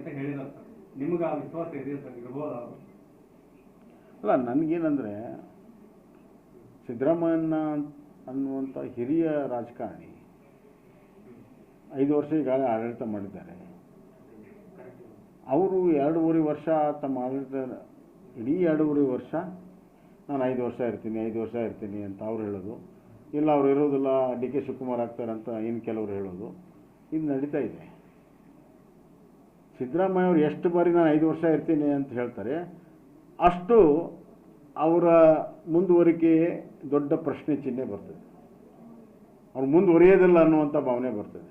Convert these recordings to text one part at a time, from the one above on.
ಅಂತ ಹೇಳಿದಂತ. ಸರ್ ನಿಮ್ಗೆ ಆ ವಿಶ್ವಾಸ ಇದೆ ಸರ್ ಇರ್ಬೋದ ಅಲ್ಲ, ನನಗೇನಂದರೆ ಸಿದ್ದರಾಮಯ್ಯನ ಅನ್ನುವಂಥ ಹಿರಿಯ ರಾಜಕಾರಣಿ ಐದು ವರ್ಷ ಈಗಾಗಲೇ ಆಡಳಿತ ಮಾಡಿದ್ದಾರೆ. ಅವರು ಎರಡೂವರೆ ವರ್ಷ ತಮ್ಮ ಆಡಳಿತ, ಇಡೀ ಎರಡೂವರೆ ವರ್ಷ ನಾನು ಐದು ವರ್ಷ ಇರ್ತೀನಿ, ಐದು ವರ್ಷ ಇರ್ತೀನಿ ಅಂತ ಅವ್ರು ಹೇಳೋದು. ಇಲ್ಲ, ಅವ್ರು ಇರೋದಿಲ್ಲ, ಡಿ ಕೆ ಶಿವಕುಮಾರ್ ಆಗ್ತಾರೆ ಅಂತ ಇನ್ನು ಕೆಲವರು ಹೇಳೋದು. ಇದು ನಡೀತಾ ಇದೆ. ಸಿದ್ದರಾಮಯ್ಯ ಅವರು ಎಷ್ಟು ಬಾರಿ ನಾನು ಐದು ವರ್ಷ ಇರ್ತೀನಿ ಅಂತ ಹೇಳ್ತಾರೆ, ಅಷ್ಟು ಅವರ ಮುಂದುವರಿಕೆ ದೊಡ್ಡ ಪ್ರಶ್ನೆ ಚಿಹ್ನೆ ಬರ್ತದೆ. ಅವ್ರು ಮುಂದುವರಿಯೋದಿಲ್ಲ ಅನ್ನುವಂಥ ಭಾವನೆ ಬರ್ತದೆ.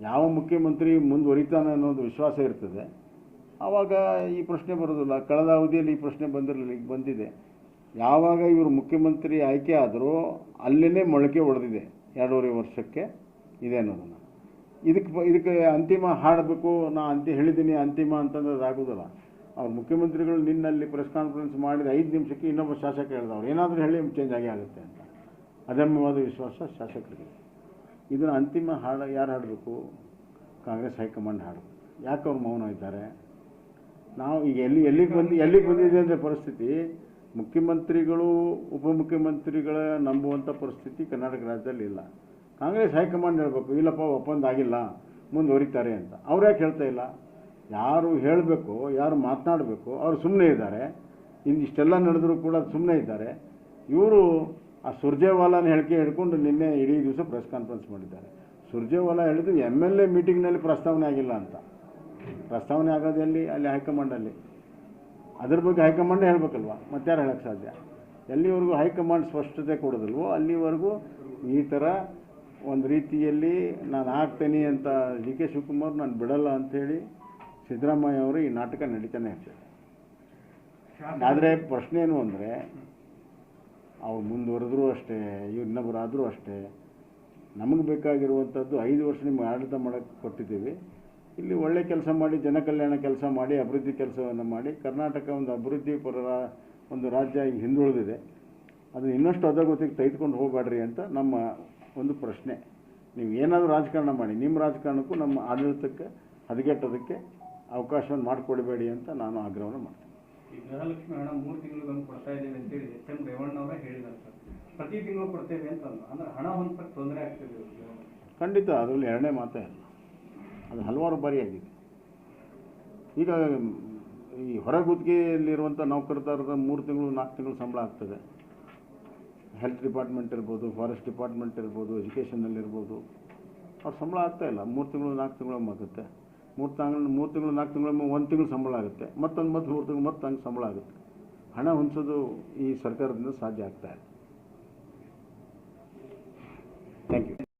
ಯಾವ ಮುಖ್ಯಮಂತ್ರಿ ಮುಂದುವರಿತಾನೆ ಅನ್ನೋದು ವಿಶ್ವಾಸ ಇರ್ತದೆ. ಆವಾಗ ಈ ಪ್ರಶ್ನೆ ಬರೋದಿಲ್ಲ. ಕಳೆದ ಅವಧಿಯಲ್ಲಿ ಈ ಪ್ರಶ್ನೆ ಬಂದಿರಲಿಲ್ಲ ಈಗ ಬಂದಿದೆ. ಯಾವಾಗ ಇವರು ಮುಖ್ಯಮಂತ್ರಿ ಆಯ್ಕೆ ಆದರೂ ಅಲ್ಲೇ ಮೊಳಕೆ ಹೊಡೆದಿದೆ ಎರಡೂವರೆ ವರ್ಷಕ್ಕೆ ಇದೆ ಅನ್ನೋದನ್ನು. ಇದಕ್ಕೆ ಇದಕ್ಕೆ ಅಂತಿಮ ಹಾಡಬೇಕು, ನಾ ಅಂತ ಹೇಳಿದ್ದೀನಿ, ಅಂತಿಮ ಅಂತಂದ್ರೆ ಅದಾಗೋದಿಲ್ಲ ಅವ್ರು ಮುಖ್ಯಮಂತ್ರಿಗಳು ನಿನ್ನಲ್ಲಿ ಪ್ರೆಸ್ ಕಾನ್ಫರೆನ್ಸ್ ಮಾಡಿದ ಐದು ನಿಮಿಷಕ್ಕೆ ಇನ್ನೊಬ್ಬ ಶಾಸಕ ಹೇಳಿದವ್ರು. ಏನಾದರೂ ಹೇಳಿ ಚೇಂಜ್ ಆಗೇ ಆಗುತ್ತೆ ಅಂತ. ಅದಮ್ಯವಾದ ವಿಶ್ವಾಸ ಶಾಸಕರಿಗೆ. ಇದನ್ನು ಅಂತಿಮ ಹಾಡು ಯಾರು ಹಾಡಬೇಕು? ಕಾಂಗ್ರೆಸ್ ಹೈಕಮಾಂಡ್ ಹಾಡು. ಯಾಕೆ ಅವ್ರು ಮೌನ ಇದ್ದಾರೆ? ನಾವು ಈಗ ಎಲ್ಲಿ, ಎಲ್ಲಿಗೆ ಬಂದು, ಎಲ್ಲಿಗೆ ಬಂದಿದೆ ಅಂದರೆ ಪರಿಸ್ಥಿತಿ, ಮುಖ್ಯಮಂತ್ರಿಗಳು, ಉಪಮುಖ್ಯಮಂತ್ರಿಗಳ ನಂಬುವಂಥ ಪರಿಸ್ಥಿತಿ ಕರ್ನಾಟಕ ರಾಜ್ಯದಲ್ಲಿ ಇಲ್ಲ. ಕಾಂಗ್ರೆಸ್ ಹೈಕಮಾಂಡ್ ಹೇಳಬೇಕು, ಇಲ್ಲಪ್ಪ, ಒಪ್ಪಂದ ಆಗಿಲ್ಲ, ಮುಂದುವರಿತಾರೆ ಅಂತ. ಅವ್ರು ಯಾಕೆ ಹೇಳ್ತಾ ಇಲ್ಲ? ಯಾರು ಹೇಳಬೇಕು, ಯಾರು ಮಾತನಾಡಬೇಕು, ಅವರು ಸುಮ್ಮನೆ ಇದ್ದಾರೆ. ಇಂದಿಷ್ಟೆಲ್ಲ ನಡೆದರೂ ಕೂಡ ಸುಮ್ಮನೆ ಇದ್ದಾರೆ. ಇವರು ಆ ಸುರ್ಜೇವಾಲಾನ ಹೇಳಿಕೆ ಹಿಡ್ಕೊಂಡು ನಿನ್ನೆ ಇಡೀ ದಿವಸ ಪ್ರೆಸ್ ಕಾನ್ಫರೆನ್ಸ್ ಮಾಡಿದ್ದಾರೆ. ಸುರ್ಜೇವಾಲಾ ಹೇಳಿದ್ರು ಎಂ ಎಲ್ ಎ ಮೀಟಿಂಗ್ನಲ್ಲಿ ಪ್ರಸ್ತಾವನೆ ಆಗಿಲ್ಲ ಅಂತ. ಪ್ರಸ್ತಾವನೆ ಆಗೋದು ಎಲ್ಲಿ? ಅಲ್ಲಿ ಹೈಕಮಾಂಡಲ್ಲಿ ಅದ್ರ ಬಗ್ಗೆ ಹೈಕಮಾಂಡೇ ಮತ್ತೆ ಯಾರು ಹೇಳಕ್ಕೆ ಸಾಧ್ಯ? ಎಲ್ಲಿವರೆಗೂ ಹೈಕಮಾಂಡ್ ಸ್ಪಷ್ಟತೆ ಕೊಡೋದಿಲ್ವೋ, ಅಲ್ಲಿವರೆಗೂ ಈ ಥರ ಒಂದು ರೀತಿಯಲ್ಲಿ ನಾನು ಆಗ್ತೇನೆ ಅಂತ ಡಿ ಕೆ ಶಿವಕುಮಾರ್ ನಾನು ಬಿಡಲ್ಲ ಅಂಥೇಳಿ ಸಿದ್ದರಾಮಯ್ಯ ಅವರು ಈ ನಾಟಕ ನಡೀತಾನೆ ಇರ್ತದೆ. ಆದರೆ ಪ್ರಶ್ನೆ ಏನು ಅಂದರೆ, ಅವ್ರು ಮುಂದುವರೆದ್ರೂ ಅಷ್ಟೇ, ಇವ್ರು ಇನ್ನೊಬ್ಬರಾದರೂ ಅಷ್ಟೇ, ನಮಗೆ ಬೇಕಾಗಿರುವಂಥದ್ದು ಐದು ವರ್ಷ ನಿಮ್ಗೆ ಆಡಳಿತ ಮಾಡೋಕ್ಕೆ ಕೊಟ್ಟಿದ್ದೀವಿ. ಇಲ್ಲಿ ಒಳ್ಳೆ ಕೆಲಸ ಮಾಡಿ, ಜನ ಕಲ್ಯಾಣ ಕೆಲಸ ಮಾಡಿ, ಅಭಿವೃದ್ಧಿ ಕೆಲಸವನ್ನು ಮಾಡಿ, ಕರ್ನಾಟಕ ಒಂದು ಅಭಿವೃದ್ಧಿ ಪರ ಒಂದು ರಾಜ್ಯ ಈಗ ಹಿಂದುಳಿದಿದೆ. ಅದು ಇನ್ನಷ್ಟು ಅಧೋಗತಿಗೆ ತೆಗೆದುಕೊಂಡು ಹೋಗಬೇಡ್ರಿ ಅಂತ ನಮ್ಮ ಒಂದು ಪ್ರಶ್ನೆ. ನೀವು ಏನಾದರೂ ರಾಜಕಾರಣ ಮಾಡಿ ನಿಮ್ಮ ರಾಜಕಾರಣಕ್ಕೂ ನಮ್ಮ ಆಡಳಿತಕ್ಕೆ ಹದಗೆಟ್ಟೋದಕ್ಕೆ ಅವಕಾಶವನ್ನು ಮಾಡಿಕೊಡಬೇಡಿ ಅಂತ ನಾನು ಆಗ್ರಹವನ್ನು ಮಾಡ್ತೀನಿ. ಈ ಗೃಹಲಕ್ಷ್ಮಿ ಹಣ ಮೂರು ಕೊಡ್ತಾ ಇದ್ದೀವಿ ಅಂತೇಳಿ ಎಚ್ ಎಂ ರೇವಣ್ಣವರೇ ಹೇಳಿದ್ದಾರೆ ಸರ್. ಪ್ರತಿ ತಿಂಗಳು ಕೊಡ್ತೇವೆ ಅಂತ ಅಂದ್ರೆ. ಹಣ ಹೊಂದಕ್ಕೆ ತೊಂದರೆ ಆಗ್ತಿದೆ ಖಂಡಿತ ಅದರಲ್ಲಿ ಎರಡನೇ ಮಾತೇ ಅಲ್ಲ. ಅದು ಹಲವಾರು ಬಾರಿ ಆಗಿದೆ. ಈಗ ಈ ಹೊರಗುತ್ತಿಗೆಯಲ್ಲಿರುವಂಥ ನೌಕರದಾರರ ಮೂರು ತಿಂಗಳು ನಾಲ್ಕು ತಿಂಗಳು ಸಂಬಳ ಆಗ್ತದೆ. ಹೆಲ್ತ್ ಡಿಪಾರ್ಟ್ಮೆಂಟ್ ಇರ್ಬೋದು ಫಾರೆಸ್ಟ್ ಡಿಪಾರ್ಟ್ಮೆಂಟ್ ಇರ್ಬೋದು ಎಜುಕೇಷನಲ್ಲಿರ್ಬೋದು ಅವ್ರ ಸಂಬಳ ಆಗ್ತಾ ಇಲ್ಲ. ಮೂರು ತಿಂಗಳು, ನಾಲ್ಕು ತಿಂಗಳು ಆಗುತ್ತೆ. ಮೂರು ತಿಂಗಳು ಮೂರು ತಿಂಗಳು, ನಾಲ್ಕು ತಿಂಗಳು ಒಂದು ತಿಂಗಳು ಸಂಬಳ ಆಗುತ್ತೆ. ಮತ್ತೊಂದು ಮತ್ತು ಮೂರು ತಿಂಗಳು ಮತ್ತೆ ಹಂಗೆ ಸಂಬಳ ಆಗುತ್ತೆ. ಹಣ ಹೊಂದಿಸೋದು ಈ ಸರ್ಕಾರದಿಂದ ಸಾಧ್ಯ ಆಗ್ತಾ ಇದೆ ಥ್ಯಾಂಕ್ ಯು